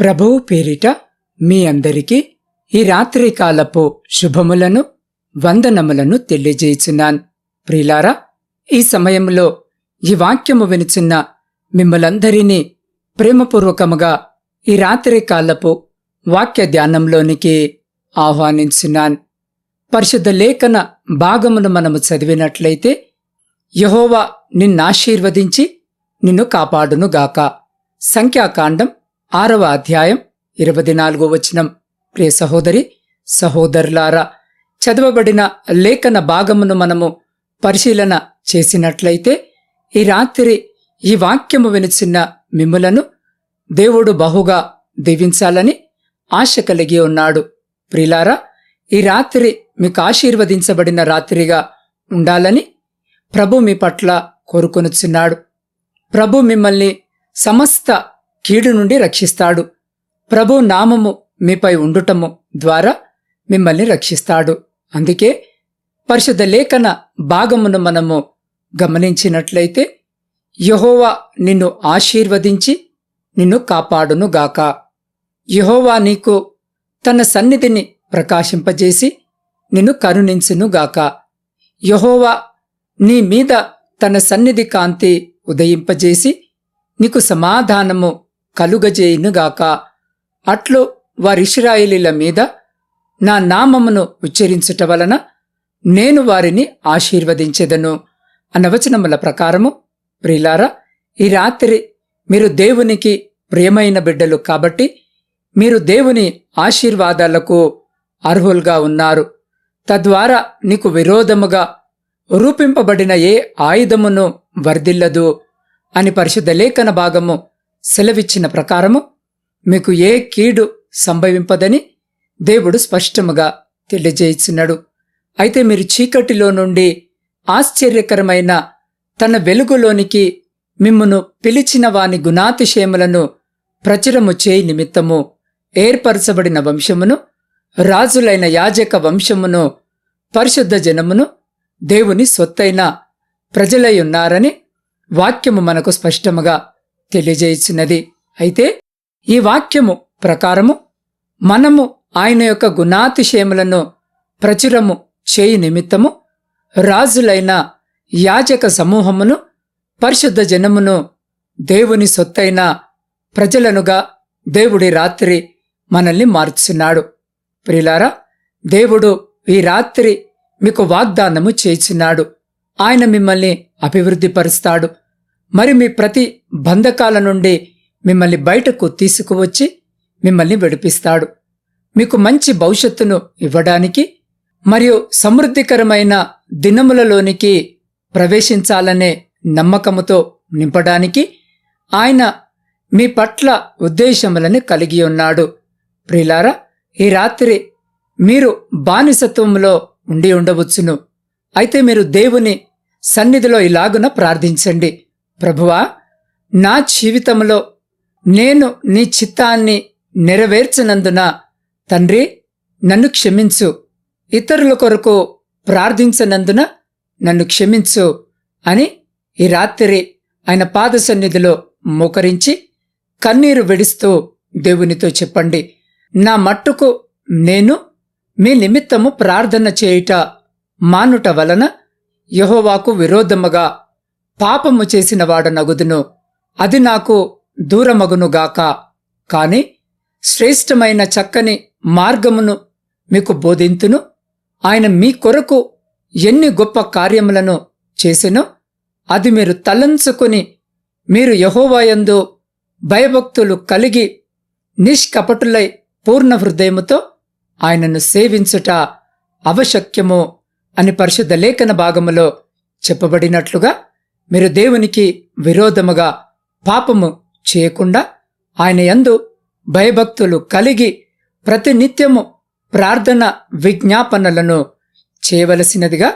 ప్రభువు పేరిట మీ అందరికీ ఈ రాత్రి కాలపు శుభములను వందనములను తెలియజేయుచున్నాను. ప్రిలారా ఈ సమయంలో ఈ వాక్యము వినుచున్న మిమ్మలందరినీ ప్రేమపూర్వకముగా ఈ రాత్రి కాలపు వాక్య ధ్యానంలోనికి ఆహ్వానించున్నాను. పరిశుద్ధ లేఖన భాగమును మనము చదివినట్లయితే యహోవా నిన్నాశీర్వదించి నిన్ను కాపాడునుగాక. సంఖ్యాకాండం ఆరవ అధ్యాయం ఇరవై నాలుగో వచనం. ప్రియ సహోదరి సహోదరులారా చదవబడిన లేఖన భాగమును మనము పరిశీలన చేసినట్లయితే ఈ రాత్రి ఈ వాక్యము వినిచిన్న మిమ్ములను దేవుడు బహుగా దీవించాలని ఆశ కలిగి ఉన్నాడు. ప్రిలారా ఈ రాత్రి మీకు ఆశీర్వదించబడిన రాత్రిగా ఉండాలని ప్రభు మీ పట్ల కోరుకొనుచున్నాడు. ప్రభు మిమ్మల్ని సమస్త కీడు నుండి రక్షిస్తాడు. ప్రభు నామము మీపై ఉండుటము ద్వారా మిమ్మల్ని రక్షిస్తాడు. అందుకే పరిశుద్ధ లేఖన భాగమును మనము గమనించినట్లయితే యహోవా నిన్ను ఆశీర్వదించి నిన్ను కాపాడును గాక యహోవా నీకు తన సన్నిధిని ప్రకాశింపజేసి నిన్ను కరుణించును గాక యహోవా నీ మీద తన సన్నిధి కాంతి ఉదయింపజేసి నీకు సమాధానము కలుగజేయునుగాక అట్లు వారిష్రాయిలీల మీద నా నామమును ఉచ్చరించుట వలన నేను వారిని ఆశీర్వదించెదను. అనవచనముల ప్రకారము ప్రిలారా ఈ రాత్రి మీరు దేవునికి ప్రియమైన బిడ్డలు కాబట్టి మీరు దేవుని ఆశీర్వాదాలకు అర్హులుగా ఉన్నారు. తద్వారా నీకు విరోధముగా రూపింపబడిన ఏ ఆయుధమును వర్ధిల్లదు అని పరిశుద్ధ లేఖన భాగము సెలవిచ్చిన ప్రకారము మీకు ఏ కీడు సంభవింపదని దేవుడు స్పష్టముగా తెలియజేస్తున్నాడు అయితే మీరు చీకటిలో నుండి ఆశ్చర్యకరమైన తన వెలుగులోనికి మిమ్మును పిలిచిన వాని గుణాతిశయములను ప్రచురము చేయి నిమిత్తము ఏర్పరచబడిన వంశమును రాజులైన యాజక వంశమును పరిశుద్ధ జనమును దేవుని సొత్తైన ప్రజలై ఉన్నారని వాక్యము మనకు స్పష్టముగా తెలియజేయుచున్నది అయితే ఈ వాక్యము ప్రకారము మనము ఆయన యొక్క గుణాతిశయములను ప్రచురము చేయి నిమిత్తము రాజులైన యాజక సమూహమును పరిశుద్ధ జనమును దేవుని సొత్తైన ప్రజలనుగా దేవుడి రాత్రి మనల్ని మార్చున్నాడు ప్రిలారా దేవుడు ఈ రాత్రి మీకు వాగ్దానము చేయుచున్నాడు ఆయన మిమ్మల్ని అభివృద్ధిపరుస్తాడు. మరి మీ ప్రతి బంధకాల నుండి మిమ్మల్ని బయటకు తీసుకువచ్చి మిమ్మల్ని విడిపిస్తాడు. మీకు మంచి భవిష్యత్తును ఇవ్వడానికి మరియు సమృద్ధికరమైన దినములలోనికి ప్రవేశించాలనే నమ్మకముతో నింపడానికి ఆయన మీ పట్ల ఉద్దేశములను కలిగి ఉన్నాడు. ప్రిలారా ఈ రాత్రి మీరు బానిసత్వంలో ఉండి ఉండవచ్చును. అయితే మీరు దేవుని సన్నిధిలో ఇలాగున ప్రార్థించండి. ప్రభువా నా జీవితంలో నేను నీ చిత్తాన్ని నెరవేర్చనందున తండ్రి నన్ను క్షమించు. ఇతరుల కొరకు ప్రార్థించనందున నన్ను క్షమించు అని ఈ రాత్రి ఆయన పాద సన్నిధిలో మోకరించి కన్నీరు విడుస్తూ దేవునితో చెప్పండి. నా మట్టుకు నేను మీ నిమిత్తము ప్రార్థన చేయుట మానుట వలన యహోవాకు విరోధముగా పాపము చేసిన వాడనగుదును. అది నాకు దూరమగునుగాక. కాని శ్రేష్టమైన చక్కని మార్గమును మీకు బోధింతును. ఆయన మీ కొరకు ఎన్ని గొప్ప కార్యములను చేసెనో అది మీరు తలంచుకుని మీరు యహోవాయందు భయభక్తులు కలిగి నిష్కపటులై పూర్ణ హృదయముతో ఆయనను సేవించుట అవశక్యము అని పరిశుద్ధ లేఖన భాగములో చెప్పబడినట్లుగా మీరు దేవునికి విరోధముగా పాపము చేయకుండా ఆయన యందు భయభక్తులు కలిగి ప్రతినిత్యము ప్రార్థన విజ్ఞాపనలను చేయవలసినదిగా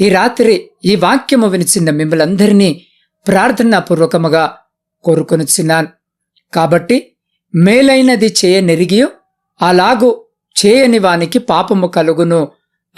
ఈ రాత్రి ఈ వాక్యము వినిచిన మిమ్మలందరినీ ప్రార్థనాపూర్వకముగా కోరుకొనిచున్నాను. కాబట్టి మేలైనది చేయనెరిగియు అలాగు చేయని వానికి పాపము కలుగును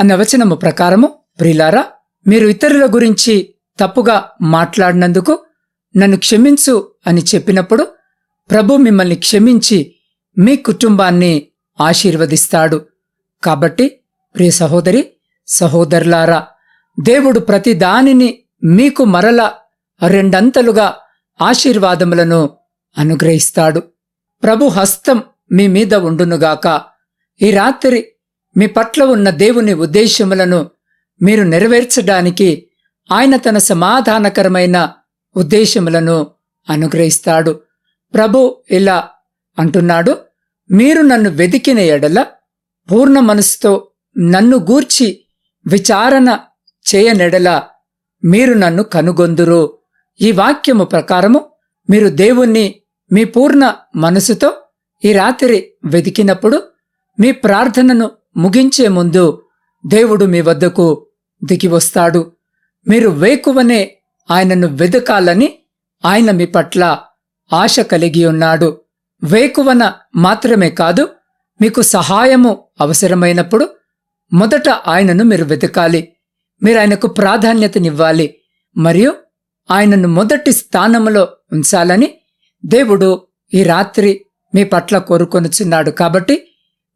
అన్న వచనము ప్రకారము ప్రిలారా మీరు ఇతరుల గురించి తప్పుగా మాట్లాడినందుకు నన్ను క్షమించు అని చెప్పినప్పుడు ప్రభు మిమ్మల్ని క్షమించి మీ కుటుంబాన్ని ఆశీర్వదిస్తాడు. కాబట్టి ప్రియ సహోదరి సహోదరులారా దేవుడు ప్రతి దానిని మీకు మరల రెండంతలుగా ఆశీర్వాదములను అనుగ్రహిస్తాడు. ప్రభు హస్తం మీ మీద ఉండునుగాక. ఈ రాత్రి మీ పట్ల ఉన్న దేవుని ఉద్దేశములను మీరు నెరవేర్చడానికి ఆయన తన సమాధానకరమైన ఉద్దేశములను అనుగ్రహిస్తాడు. ప్రభు ఇలా అంటున్నాడు మీరు నన్ను వెదికిన ఎడల పూర్ణ మనసుతో నన్ను గూర్చి విచారణ చేయనెడల మీరు నన్ను కనుగొందురు. ఈ వాక్యము ప్రకారము మీరు దేవుణ్ణి మీ పూర్ణ మనసుతో ఈ రాత్రి వెదికినప్పుడు మీ ప్రార్థనను ముగించే ముందు దేవుడు మీ వద్దకు దిగి వస్తాడు. మీరు వేకువనే ఆయనను వెదకాలని ఆయన మీ పట్ల ఆశ కలిగి ఉన్నాడు. వేకువన మాత్రమే కాదు మీకు సహాయము అవసరమైనప్పుడు మొదట ఆయనను మీరు వెతకాలి మీరు ఆయనకు ప్రాధాన్యతనివ్వాలి. మరియు ఆయనను మొదటి స్థానములో ఉంచాలని దేవుడు ఈ రాత్రి మీ పట్ల కోరుకొనుచున్నాడు. కాబట్టి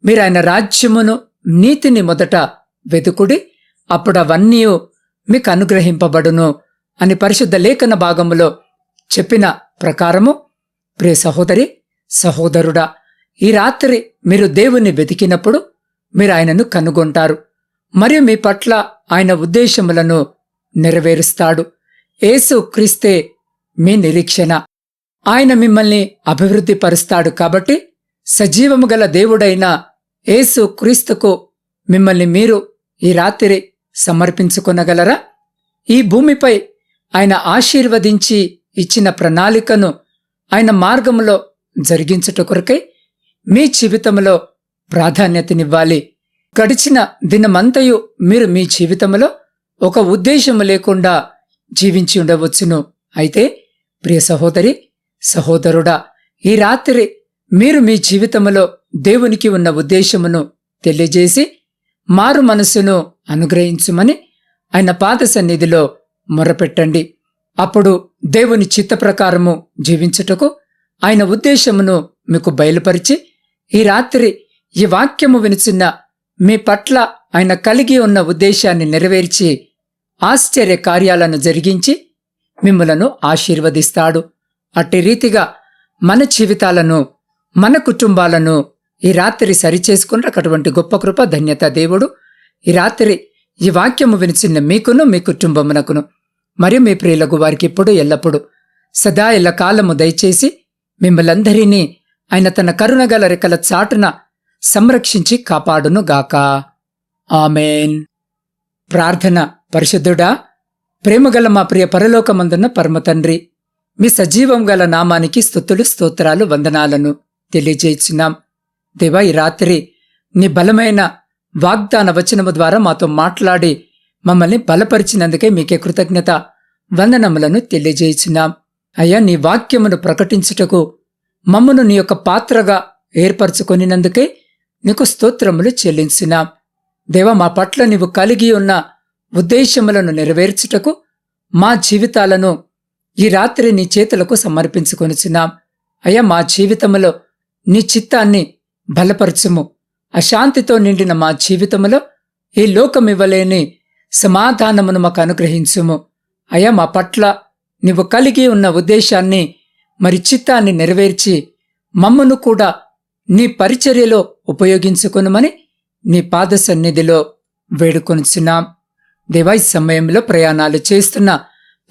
మీరు ఆయన రాజ్యమును నీతిని మొదట వెతుకుడి అప్పుడు అవన్నీ మీకు అనుగ్రహింపబడును అని పరిశుద్ధ లేఖన భాగములో చెప్పిన ప్రకారము ప్రియ సహోదరి సహోదరుడా ఈ రాత్రి మీరు దేవుణ్ణి వెతికినప్పుడు మీరు ఆయనను కనుగొంటారు. మరియు మీ పట్ల ఆయన ఉద్దేశములను నెరవేరుస్తాడు. యేసు క్రీస్తే మీ నిరీక్షణ. ఆయన మిమ్మల్ని అభివృద్ధి పరుస్తాడు కాబట్టి సజీవము గల దేవుడైన యేసు క్రీస్తుకు మిమ్మల్ని మీరు ఈ రాత్రి సమర్పించుకొనగలరా? ఈ భూమిపై ఆయన ఆశీర్వదించి ఇచ్చిన ప్రణాళికను ఆయన మార్గంలో జరిగించుట కొరకై మీ జీవితంలో ప్రాధాన్యతనివ్వాలి. గడిచిన దినమంతయు మీరు మీ జీవితంలో ఒక ఉద్దేశము లేకుండా జీవించి ఉండవచ్చును. అయితే ప్రియ సహోదరి సహోదరుడా ఈ రాత్రి మీరు మీ జీవితంలో దేవునికి ఉన్న ఉద్దేశమును తెలియజేసి మారు మనసును అనుగ్రహించుమని ఆయన పాద సన్నిధిలో మొరపెట్టండి. అప్పుడు దేవుని చిత్త ప్రకారము జీవించుటకు ఆయన ఉద్దేశమును మీకు బయలుపరిచి ఈ రాత్రి ఈ వాక్యము వినిచిన్న మీ పట్ల ఆయన కలిగి ఉన్న ఉద్దేశాన్ని నెరవేర్చి ఆశ్చర్య కార్యాలను జరిగించి మిమ్మలను ఆశీర్వదిస్తాడు. అట్టి రీతిగా మన జీవితాలను మన కుటుంబాలను ఈ రాత్రి సరిచేసుకున్నటువంటి గొప్ప కృప ధన్యత దేవుడు. ఈ రాత్రి ఈ వాక్యము వినిచిన్న మీకును మీ కుటుంబమునకును మరియు మీ ప్రియులకు వారికి ఇప్పుడు ఎల్లప్పుడు సదా ఎల్ల కాలము దయచేసి మిమ్మలందరినీ ఆయన తన కరుణగల రెక్కల చాటున సంరక్షించి కాపాడును గాక. ఆమెన్. ప్రార్థన పరిశుద్ధుడా ప్రేమగల మా ప్రియ పరలోకమందున్న పరమతండ్రి మీ సజీవం గల నామానికి స్థుతులు స్తోత్రాలు వందనాలను తెలియజేయించున్నాం దేవా ఈ రాత్రి నీ బలమైన వాగ్దాన వచనము ద్వారా మాతో మాట్లాడి మమ్మల్ని బలపరిచినందుకే మీకే కృతజ్ఞత వందనములను తెలియజేస్తున్నాం అయ్యా నీ వాక్యమును ప్రకటించుటకు మమ్మను నీ యొక్క పాత్రగా ఏర్పరచుకొనినందుకే నీకు స్తోత్రములు చెల్లించినాం దేవ మా పట్ల నీవు కలిగి ఉన్న ఉద్దేశములను నెరవేర్చుటకు మా జీవితాలను ఈ రాత్రి నీ చేతులకు సమర్పించుకొనిచున్నాం. అయ్యా మా జీవితములో నీ చిత్తాన్ని బలపరచుము. అశాంతితో నిండిన మా జీవితములో ఈ లోకమివ్వలేని సమాధానమును మాకు అనుగ్రహించుము. అయా మా పట్ల నీవు కలిగి ఉన్న ఉద్దేశాన్ని మరి చిత్తాన్ని నెరవేర్చి మమ్మను కూడా నీ పరిచర్యలో ఉపయోగించుకునమని నీ పాద సన్నిధిలో వేడుకొనిచున్నాం దేవాయి సమయంలో ప్రయాణాలు చేస్తున్న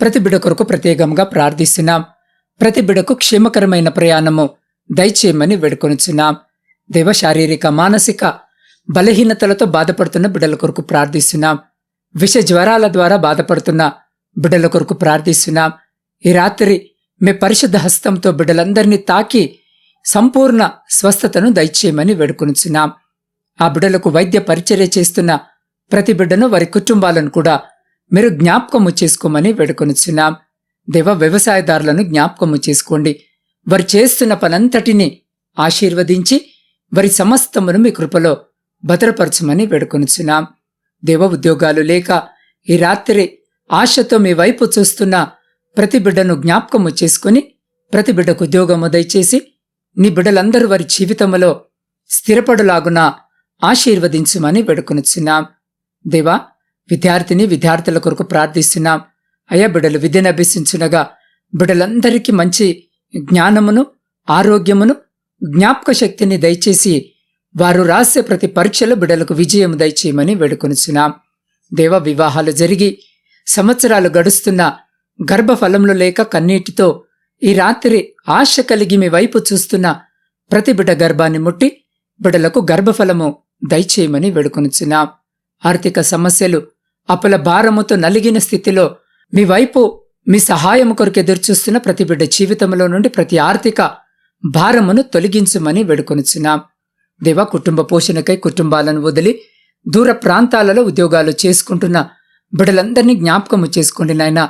ప్రతి బిడ కొరకు ప్రత్యేకంగా ప్రార్థిస్తున్నాం. ప్రతి బిడకు క్షేమకరమైన ప్రయాణము దయచేయమని వేడుకొనిచున్నాం. దేవ శారీరక మానసిక బలహీనతలతో బాధపడుతున్న బిడ్డల కొరకు ప్రార్థిస్తున్నాం. విష జ్వరాల ద్వారా బాధపడుతున్న బిడ్డల కొరకు ప్రార్థిస్తున్నాం. ఈ రాత్రి మీ పరిశుద్ధ హస్తంతో బిడ్డలందరినీ తాకి సంపూర్ణ స్వస్థతను దయచేయమని వేడుకొనిచున్నాం. ఆ బిడ్డలకు వైద్య పరిచర్య చేస్తున్న ప్రతి బిడ్డను వారి కుటుంబాలను కూడా మీరు జ్ఞాపకము చేసుకోమని వేడుకొనిచున్నాం. దేవ వ్యవసాయదారులను జ్ఞాపకము చేసుకోండి. వారు చేస్తున్న పనంతటిని ఆశీర్వదించి వారి సమస్తమును మీ కృపలో భద్రపరచమని వేడుకొనుచున్నాం. దేవ ఉద్యోగాలు లేక ఈ రాత్రి ఆశతో మీ వైపు చూస్తున్న ప్రతి బిడ్డను జ్ఞాపకము చేసుకుని ప్రతి బిడ్డకు ఉద్యోగము దయచేసి నీ బిడ్డలందరూ వారి జీవితంలో స్థిరపడులాగున ఆశీర్వదించమని వేడుకొనుచున్నాం. దేవా విద్యార్థిని విద్యార్థుల కొరకు ప్రార్థిస్తున్నాం. అయ్యా బిడ్డలు విద్యను అభ్యసించునగా బిడ్డలందరికీ మంచి జ్ఞానమును ఆరోగ్యమును జ్ఞాపక శక్తిని దయచేసి వారు రాసే ప్రతి పరీక్షలో బిడలకు విజయం దయచేయమని వేడుకొనుచున్నాం. దేవ వివాహాలు జరిగి సంవత్సరాలు గడుస్తున్న గర్భఫలంలో లేక కన్నీటితో ఈ రాత్రి ఆశ కలిగి మీ వైపు చూస్తున్న ప్రతి బిడ్డ గర్భాన్ని ముట్టి బిడ్డలకు గర్భఫలము దయచేయమని వేడుకొనుచున్నాం. ఆర్థిక సమస్యలు అప్పుల భారముతో నలిగిన స్థితిలో మీ వైపు మీ సహాయం కొరకు ఎదురుచూస్తున్న ప్రతి బిడ్డ జీవితంలో నుండి ప్రతి ఆర్థిక భారమును తొలగించమని వేడుకొనుచున్నాం. దేవ కుటుంబ పోషణకై కుటుంబాలను వదిలి దూర ప్రాంతాలలో ఉద్యోగాలు చేసుకుంటున్న బిడ్డలందరినీ జ్ఞాపకము చేసుకోండి నాయన.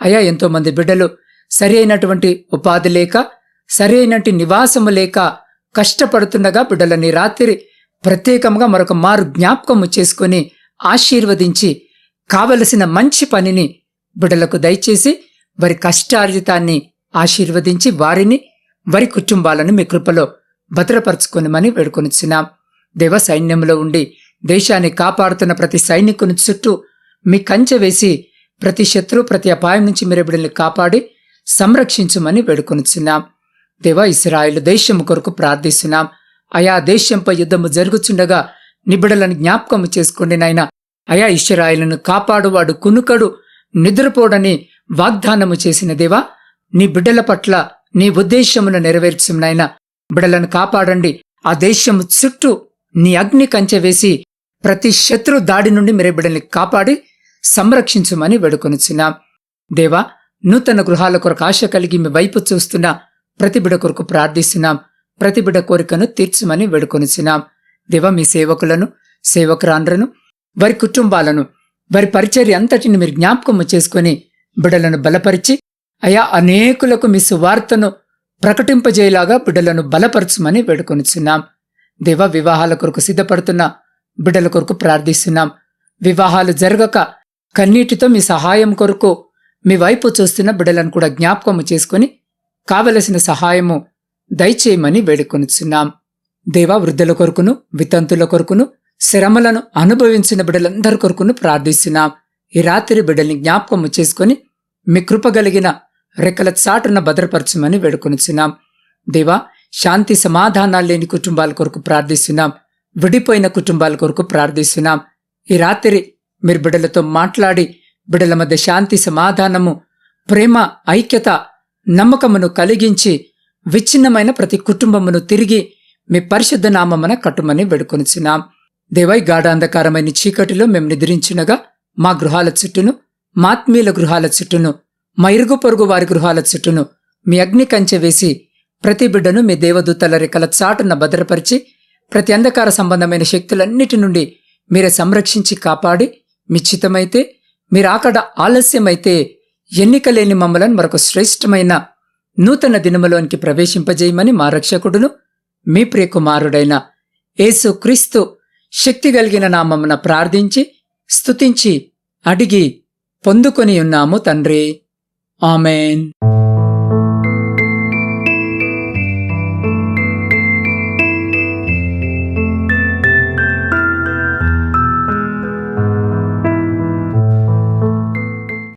అయా ఎంతో మంది బిడ్డలు సరి అయినటువంటి ఉపాధి లేక సరి అయినటువంటి నివాసము లేక కష్టపడుతుండగా బిడ్డలని రాత్రి ప్రత్యేకంగా మరొక మారు జ్ఞాపకము చేసుకొని ఆశీర్వదించి కావలసిన మంచి పనిని బిడ్డలకు దయచేసి వారి కష్టార్జితాన్ని ఆశీర్వదించి వారిని వారి కుటుంబాలను మీ కృపలో భద్రపరచుకొనిమని వేడుకొనిచ్చినాం దేవ సైన్యంలో ఉండి దేశాన్ని కాపాడుతున్న ప్రతి సైనికుని చుట్టూ మీ కంచె వేసి ప్రతి శత్రు ప్రతి అపాయం నుంచి మీరు బిడ్డల్ని కాపాడి సంరక్షించమని వేడుకొనిచున్నాం. దేవా ఇస్రాయిల్ దేశం కొరకు ప్రార్థిస్తున్నాం. అయా దేశంపై యుద్ధము జరుగుచుండగా నిబిడలను జ్ఞాపకం చేసుకోండి నాయన. అయా ఇస్రాయేలును కాపాడువాడు కునుకడు నిద్రపోడని వాగ్దానము చేసిన దేవా నీ బిడ్డల పట్ల నీ ఉద్దేశమును నెరవేర్చు నాయన. బిడలను కాపాడండి. ఆ దేశము చుట్టూ నీ అగ్ని కంచె వేసి ప్రతి శత్రు దాడి నుండి మీరే బిడల్ని కాపాడి సంరక్షించుమని వేడుకొనిచున్నాం. దేవా నూతన గృహాల కొరకు ఆశ కలిగి మీ వైపు చూస్తున్న ప్రతి బిడ కొరకు ప్రార్థిస్తున్నాం. ప్రతి బిడ కోరికను తీర్చుమని వేడుకొనిచున్నాం. దేవా మీ సేవకులను సేవకురాండ్రను వారి కుటుంబాలను వారి పరిచర్య అంతటిని మీరు జ్ఞాపకము చేసుకొని బిడలను బలపరిచి అయా అనేకులకు మీ సువార్తను ప్రకటింపజేయలాగా బిడ్డలను బలపరచమని వేడుకొనిచున్నాం. దేవ వివాహాల కొరకు సిద్ధపడుతున్న బిడ్డల కొరకు ప్రార్థిస్తున్నాం. వివాహాలు జరగక కన్నీటితో మీ సహాయం కొరకు మీ వైపు చూస్తున్న బిడ్డలను కూడా జ్ఞాపకము చేసుకుని కావలసిన సహాయము దయచేయమని వేడుకొనిచున్నాం. దేవ వృద్ధుల కొరకును వితంతుల కొరకును శ్రమలను అనుభవించిన బిడ్డలందరి కొరకును ప్రార్థిస్తున్నాం. ఈ రాత్రి బిడ్డల్ని జ్ఞాపకము చేసుకుని మీ కృప కలిగిన రెక్కల చాటున భద్రపరచమని వేడుకొనిచున్నాం. దేవా శాంతి సమాధానాలు లేని కుటుంబాల కొరకు ప్రార్థిస్తున్నాం. విడిపోయిన కుటుంబాల కొరకు ప్రార్థిస్తున్నాం. ఈ రాత్రి మీరు బిడ్డలతో మాట్లాడి బిడ్డల మధ్య శాంతి సమాధానము ప్రేమ ఐక్యత నమ్మకమును కలిగించి విచ్ఛిన్నమైన ప్రతి కుటుంబమును తిరిగి మీ పరిశుద్ధ నామమున కట్టుమని వేడుకొనిచున్నాం. దేవై గాఢాంధకారమైన చీకటిలో మేము నిద్రించినగా మా గృహాల చుట్టూను మాత్మీయుల గృహాల చుట్టూను మా ఇరుగు పొరుగు వారి గృహాల చుట్టూను మీ అగ్ని కంచె వేసి ప్రతి బిడ్డను మీ దేవదూతల రెక్కల చాటున భద్రపరిచి ప్రతి అంధకార సంబంధమైన శక్తులన్నిటి నుండి మీరే సంరక్షించి కాపాడి మిచ్చితమైతే మీరాకడ ఆలస్యమైతే ఎన్నిక లేని మమ్మలను మరొక శ్రేష్టమైన నూతన దినములోనికి ప్రవేశింపజేయమని మా రక్షకుడును మీ ప్రియకుమారుడైన యేసు క్రీస్తు శక్తి కలిగిన నామమున ప్రార్థించి స్తుతించి అడిగి పొందుకొని ఉన్నాము తండ్రి. ఆమెన్